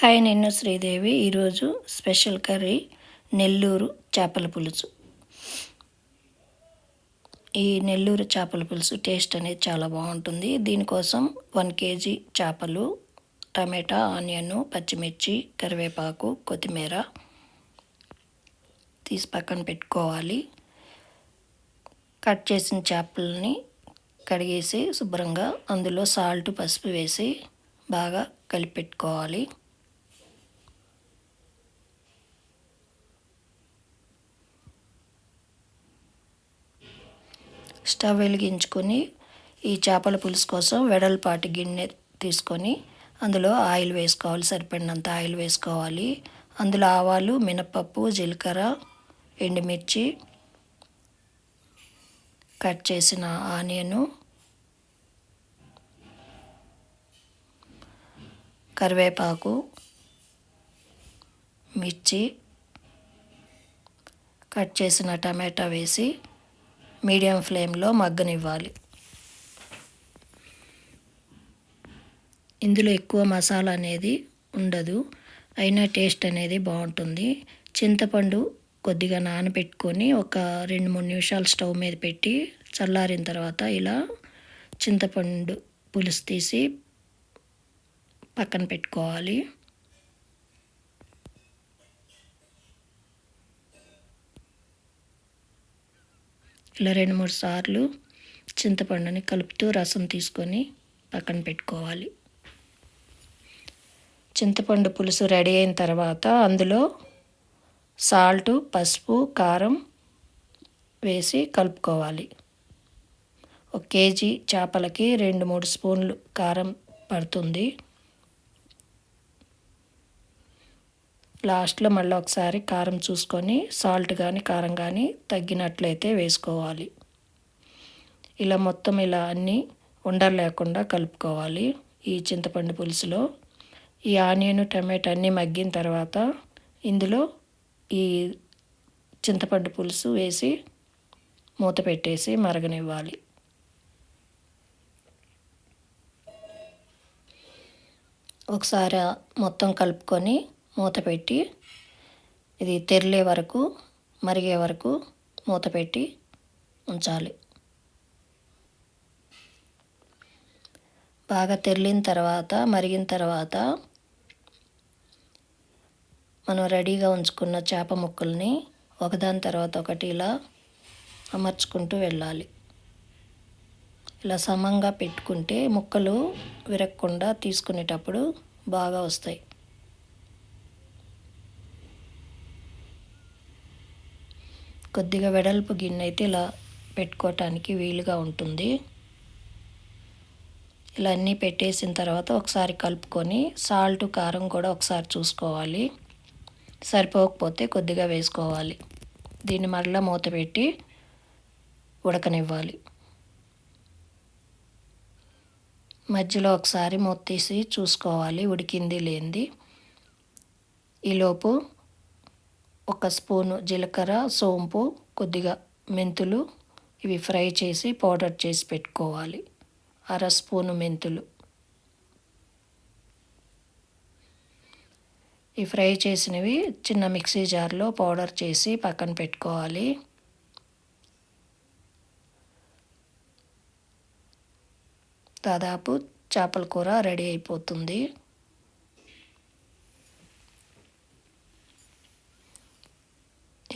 Hi నేను శ్రీదేవి. ఈరోజు special curry Nellore చేపల పులుసు. ఈ నెల్లూరు చేపల పులుసు టేస్ట్ అనేది చాలా బాగుంటుంది. దీనికోసం వన్ కేజీ చేపలు టమాటా ఆనియన్ పచ్చిమిర్చి కరివేపాకు కొత్తిమీర తీసి పక్కన పెట్టుకోవాలి. కట్ చేసిన చేపలని కడిగేసి శుభ్రంగా అందులో సాల్ట్ పసుపు వేసి బాగా కలిపి స్టవ్ వెలిగించుకొని ఈ చేపల పులుసు కోసం వెడల్పాటి గిన్నె తీసుకొని అందులో ఆయిల్ వేసుకోవాలి సరిపడినంత ఆయిల్ వేసుకోవాలి. అందులో ఆవాలు మినపప్పు జీలకర్ర ఎండుమిర్చి కట్ చేసిన ఆనియను కరివేపాకు మిర్చి కట్ చేసిన టమాటా వేసి మీడియం ఫ్లేమ్లో మగ్గనివ్వాలి. ఇందులో ఎక్కువ మసాలా అనేది ఉండదు. అయినా టేస్ట్ అనేది బాగుంటుంది. చింతపండు కొద్దిగా నానబెట్టుకొని ఒక రెండు మూడు నిమిషాలు స్టవ్ మీద పెట్టి చల్లారిన తర్వాత ఇలా చింతపండు పులుసు తీసి పక్కన పెట్టుకోవాలి. ఇలా రెండు మూడు సార్లు చింతపండుని కలుపుతూ రసం తీసుకొని పక్కన పెట్టుకోవాలి. చింతపండు పులుసు రెడీ అయిన తర్వాత అందులో సాల్టు పసుపు కారం వేసి కలుపుకోవాలి. ఒక కేజీ చేపలకి రెండు మూడు స్పూన్లు కారం పడుతుంది. లాస్ట్లో మళ్ళీ ఒకసారి కారం చూసుకొని సాల్ట్ కానీ కారం కానీ తగ్గినట్లయితే వేసుకోవాలి. ఇలా మొత్తం ఇలా అన్నీ ఉండలు లేకుండా కలుపుకోవాలి ఈ చింతపండు పులుసులో. ఈ ఆనియన్ టమాటా అన్నీ మగ్గిన తర్వాత ఇందులో ఈ చింతపండు పులుసు వేసి మూత పెట్టేసి మరగనివ్వాలి. ఒకసారి మొత్తం కలుపుకొని మూత పెట్టి ఇది తెరిలే వరకు మరిగే వరకు మూత పెట్టి ఉంచాలి. బాగా తెరిలిన తర్వాత మరిగిన తర్వాత మనం రెడీగా ఉంచుకున్న చేప ముక్కల్ని ఒకదాని తర్వాత ఒకటి ఇలా అమర్చుకుంటూ వెళ్ళాలి. ఇలా సమంగా పెట్టుకుంటే ముక్కలు విరగకుండా తీసుకునేటప్పుడు బాగా వస్తాయి. కొద్దిగా వెడల్పు గిన్నె అయితే ఇలా పెట్టుకోవటానికి వీలుగా ఉంటుంది. ఇలా అన్నీ పెట్టేసిన తర్వాత ఒకసారి కలుపుకొని సాల్ట్ కారం కూడా ఒకసారి చూసుకోవాలి. సరిపోకపోతే కొద్దిగా వేసుకోవాలి. దీన్ని మరలా మూత పెట్టి ఉడకనివ్వాలి. మధ్యలో ఒకసారి మూత తీసి చూసుకోవాలి ఉడికింది లేనిది. ఈలోపు ఒక స్పూను జీలకర్ర సోంపు కొద్దిగా మెంతులు. ఇవి ఫ్రై చేసి పౌడర్ చేసి పెట్టుకోవాలి. అర స్పూను మెంతులు. ఈ ఫ్రై చేసినవి చిన్న మిక్సీ జార్లో పౌడర్ చేసి పక్కన పెట్టుకోవాలి. దాదాపు చేపల కూర రెడీ అయిపోతుంది.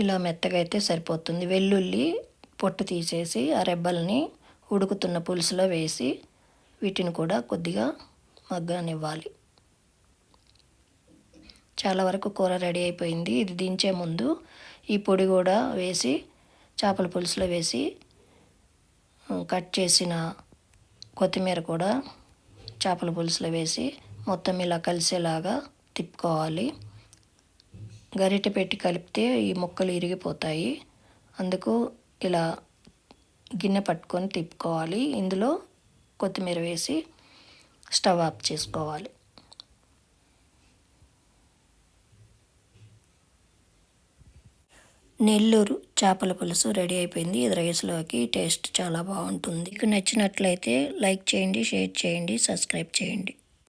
ఇలా మెత్తగా అయితే సరిపోతుంది. వెల్లుల్లి పొట్టు తీసేసి ఆ రెబ్బల్ని ఉడుకుతున్న పులుసులో వేసి వీటిని కూడా కొద్దిగా మగ్గనివ్వాలి. చాలా వరకు కూర రెడీ అయిపోయింది. ఇది దించే ముందు ఈ పొడి కూడా వేసి చేపల పులుసులో వేసి కట్ చేసిన కొత్తిమీర కూడా చేపల పులుసులో వేసి మొత్తం ఇలా కలిసేలాగా తిప్పుకోవాలి. గరిటె పెట్టి కలిపితే ఈ ముక్కలు ఇరిగిపోతాయి. అందుకు ఇలా గిన్నె పట్టుకొని తిప్పుకోవాలి. ఇందులో కొత్తిమీర వేసి స్టవ్ ఆఫ్ చేసుకోవాలి. నెల్లూరు చేపల పులుసు రెడీ అయిపోయింది. ఇది రైస్లోకి టేస్ట్ చాలా బాగుంటుంది. మీకు నచ్చినట్లయితే లైక్ చేయండి షేర్ చేయండి సబ్స్క్రైబ్ చేయండి.